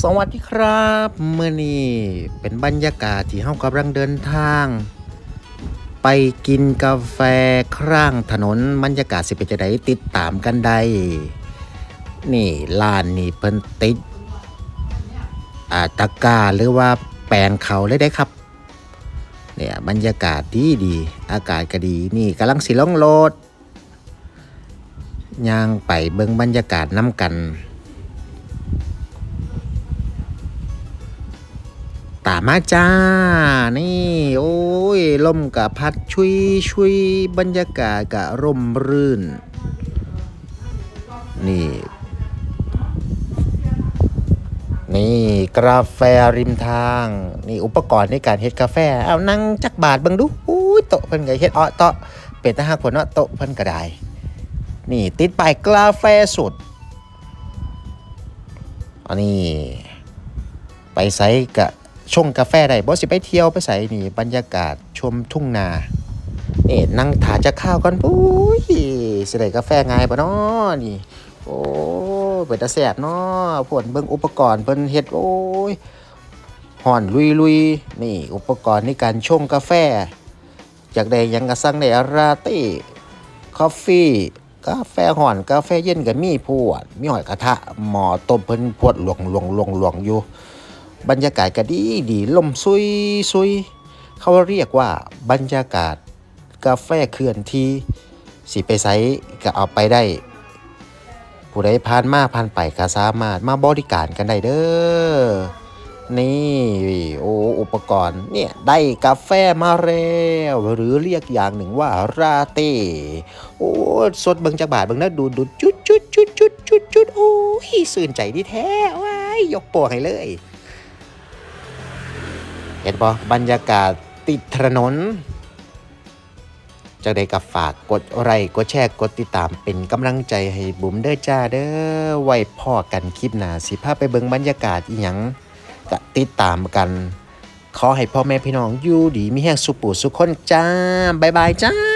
สวัสดีครับเมื่อนี้เป็นบรรยากาศที่เฮากำลังเดินทาง ไปกินกาแฟข้างถนนบรรยากาศสิเป็นจะไดติดตามกันได้ นี่ร้านนี่เพิ่นติดอาตะกาหรือว่าแปลงเขาเลยได้ครับ เนี่ยบรรยากาศดีดีอากาศก็ดีนี่กำลังสิล่องโลดย่างไปเบิ่งบรรยากาศน้ำกัน ตามมาจ้า นี่ โอ้ยลมกับพัดชุยชุยบรรยากาศกับร่มรื่น นี่ นี่กาแฟริมทาง นี่อุปกรณ์ในการเฮ็ดกาแฟ เอานั่งจักบาทบิ่งดูอุ้ยโต๊ะเพิ่นก็เฮ็ดอ้อโต๊ะเป็นตาหักคนเนาะโต๊ะเพิ่นก็ได้ นี่ ติดป้ายกาแฟสดอันนี้ ไปไซกะ ชงกาแฟได้บ่สิไปเที่ยวไปใส่นี่บรรยากาศชมทุ่งนานี่นั่งถาจะข้าวกันปุ้ยสิได้กาแฟง่ายปะเนาะนี่ โอ้เป็นตาแสบเนาะผลเบิ่งอุปกรณ์เพิ่นเฮ็ดโอ้ยห่อนลุยลุยนี่อุปกรณ์ในการชงกาแฟอยากได้ยังก็สั่งได้ราเต้คอฟฟี่กาแฟห่อนกาแฟเย็นก็มีพวดมีหอยกระทะหม้อต้มเพิ่นพวดหลวงหลวงหลวงหลวงอยู่ บรรยากาศก็ดีดีลมซุยซุยเขาเรียกว่าบรรยากาศกาแฟเคลื่อนที่สิไปไซก็เอาไปได้ ผู้ใดผ่านมาผ่านไปก็สามารถมาบริการกันได้เด้อนี่โอ้อุปกรณ์เนี่ยได้กาแฟมาแล้วหรือเรียกอย่างหนึ่งว่าราเต้โอ้สดเบิงจากบาทเบิงนะดูดูจุดจุดจุดจุดจุดจุดโอ้ยสื่นใจดีแท้ว้ายยกโปรให้เลย เห็นปะบรรยากาศติดถนนจะได้กับฝากกดไลค์กดแชร์กดติดตามเป็นกำลังใจให้บุ๋มเด้อจ้าเด้อไว้พ่อกันคลิปหน้าสิพาไปเบิ่งบรรยากาศอีหยังก็ติดตามกัน ขอให้พ่อแม่พี่น้องอยู่ดีมีแห้งสุขปูสุขคนจ้า บ๊ายบายจ้า